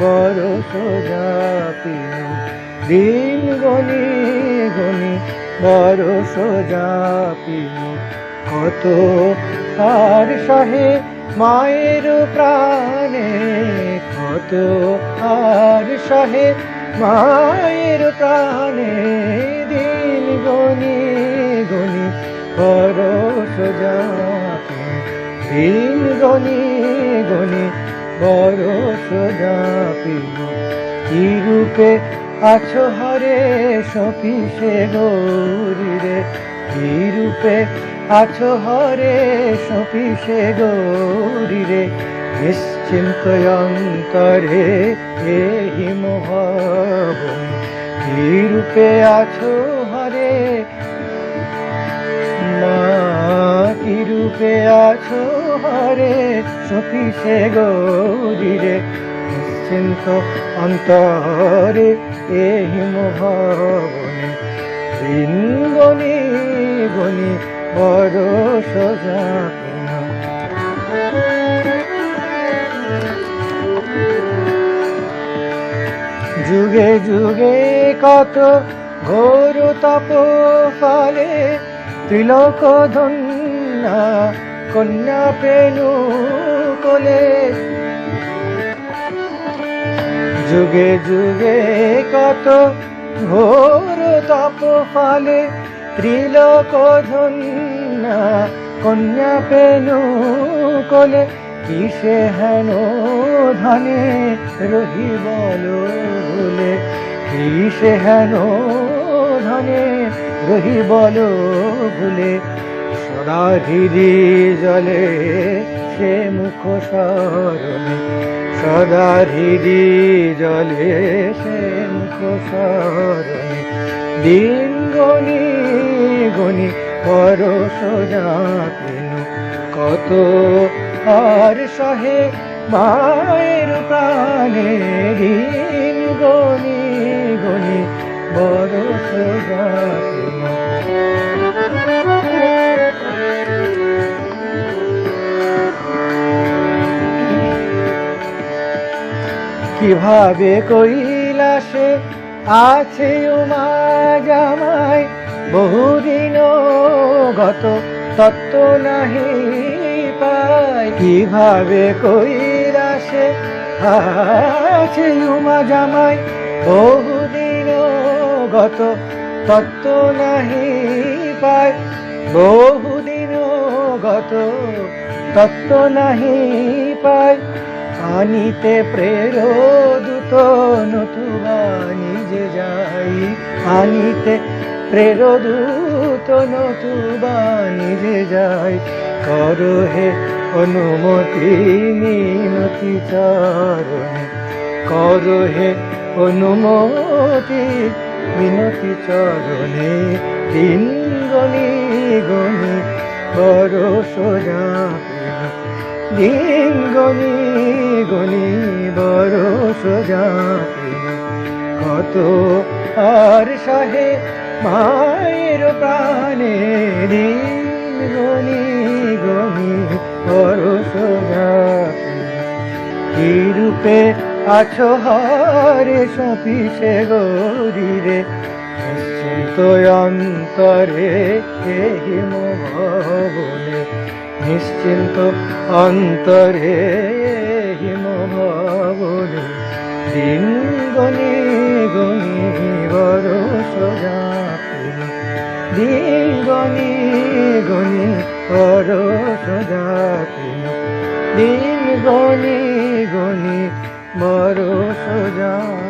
বড় সোজা পিনু দিন গনি গনি বড় সোজা কত আর সহে মায়ের প্রাণে, কত আর সহে মায়ের প্রাণে দিন গনি গনি বড় সোজা পিনু দিন গনি গনি বড় রূপে আছো হরে সপিসে গৌরী রে কি রূপে আছো হরে সপিসে গৌরী রে নিশ্চিন্ত অন্তরে এই মোহন কি রূপে আছো হরে রূপে আছো হরে সপিসে গৌরী রে। নিশ্চিন্ত অন্তরে এই মোহনে দিন গনি গনি বড় সোজা যুগে যুগে কত ঘোর তপ ফলে তিলক ধন্যা কন্যা পেনু কোলে। যুগে যুগে কত ঘোর তপ ফলে ত্রিলোক ধন্যা কন্যা পেনু কোলে কিসে হেন ধনে রহি বল বলে কিসে হেন ধনে রহি বল ভুলে সদা হৃদি জলে সে মুখ স্মরণে সদা হৃদি জলে সে মুখ স্মরণে। দিন গনি গনি, পর কত আর সহে মায়ের প্রাণে দিন গনি গনি বড় সোজা কীভাবে কৈলাসে আছে উমা জামাই বহুদিন গত তত্ত্ব নাহি পাই। কীভাবে কৈলাসে আছে উমা জামাই বহুদিন গত তত্ত্ব নাহি পাই। বহুদিন গত তত্ত্ব নাহি পাই। আনিতে প্রের দূত নতুবা নিজে যাই। আনিতে প্রের দূত নতুবা নিজে যাই। কর হে অনুমতি, মিনতি চরণে। কর হে অনুমতি, মিনতি চরণে। দিন গনি গনি বড় সোজা দিন গনি গনি বড় সোজা কত আর সহে মায়ের প্রাণে দিন গনি গনি বড় সোজা কি রূপে আছো হরে সপিসে গৌরী রে নিশ্চিন্ত অন্তরে এই ভবনে নিশ্চিন্ত অন্তরে হিম ভবনে দিন গনি গনি বড় সোজা। দিন গনি গনি বড় সোজা। দিন গনি গনি বড় সোজা